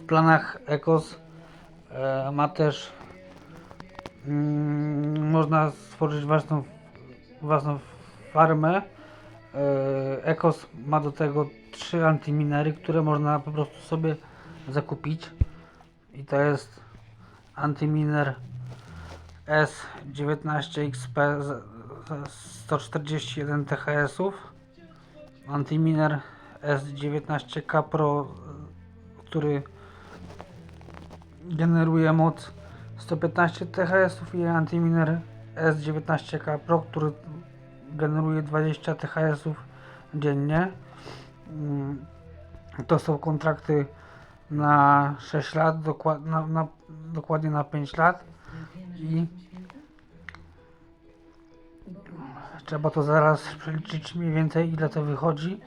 w planach ECOS e, ma też mm, można stworzyć własną, własną farmę. E, ECOS ma do tego trzy antiminery, które można po prostu sobie zakupić. I to jest antiminer S19XP z- z 141 THS-ów, antiminer S19K Pro, który generuje moc 115 THS i antiminer S19K Pro, który generuje 20 THS dziennie. Mm, To są kontrakty na 6 lat, dokład, na, na, dokładnie na 5 lat i trzeba to zaraz przeliczyć mniej więcej ile to wychodzi.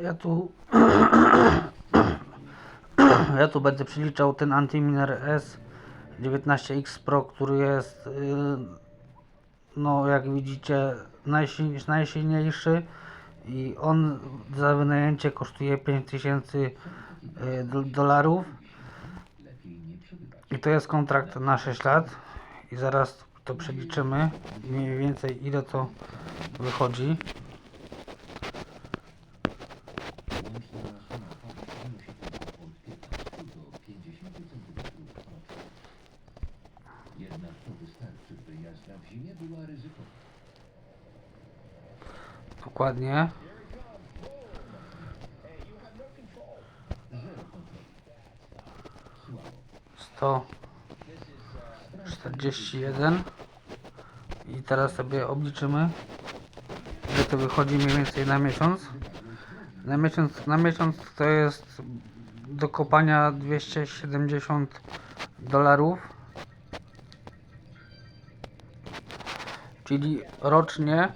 Ja tu ja tu będę przeliczał ten antiminer S19X Pro, który jest yy, no jak widzicie najsilniejszy, i on za wynajęcie kosztuje 5000 yy, do- dolarów. I to jest kontrakt na 6 lat i zaraz to przeliczymy mniej więcej ile to wychodzi jazda w zimie była ryzykowna. dokładnie. Sto czterdzieści jeden. I teraz sobie obliczymy ile to wychodzi mniej więcej na miesiąc. Na miesiąc, na miesiąc to jest do kopania 270 dolarów czyli rocznie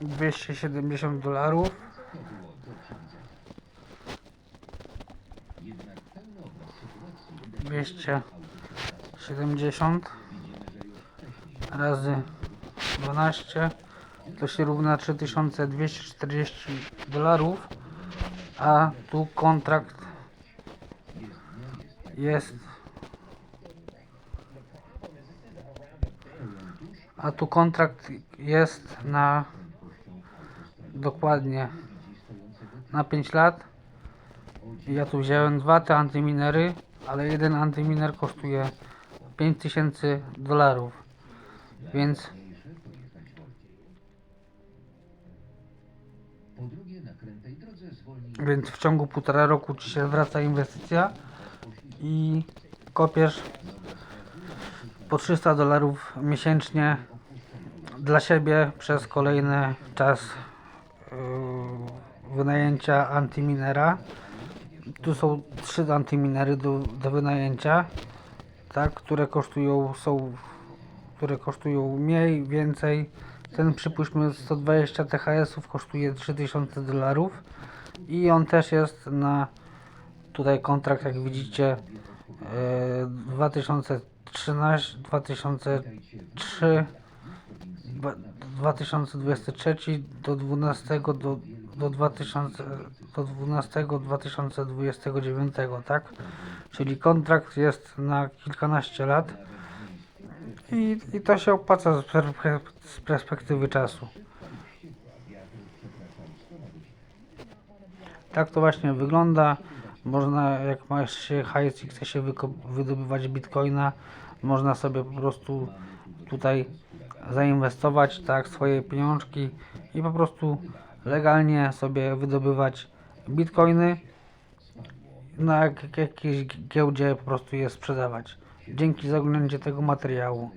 270 dolarów. sytuacji 270 razy 12 to się równa 3240 dolarów. A tu kontrakt jest a tu kontrakt jest na dokładnie na 5 lat. Ja tu wziąłem dwa te antyminery ale jeden antyminer kosztuje 5000 dolarów. Więc Więc w ciągu półtora roku ci się zwraca inwestycja i kopiesz po 300 dolarów miesięcznie dla siebie przez kolejny czas yy, wynajęcia antyminera. Tu są trzy antyminery do, do wynajęcia, tak, które kosztują są które kosztują mniej, więcej. Ten przypuśćmy 120 THS-ów kosztuje 3000 dolarów i on też jest na tutaj kontrakt jak widzicie e, 2013 2003 dwa- 2023 do 12 do, do 2000 do 12 2029 tak czyli kontrakt jest na kilkanaście lat i, i to się opłaca z, z perspektywy czasu Tak to właśnie wygląda. Można, jak ma się hajs i chce się wydobywać bitcoina, można sobie po prostu tutaj zainwestować tak swoje pieniążki i po prostu legalnie sobie wydobywać bitcoiny na jak, jakiejś giełdzie po prostu je sprzedawać. Dzięki za oglądanie tego materiału.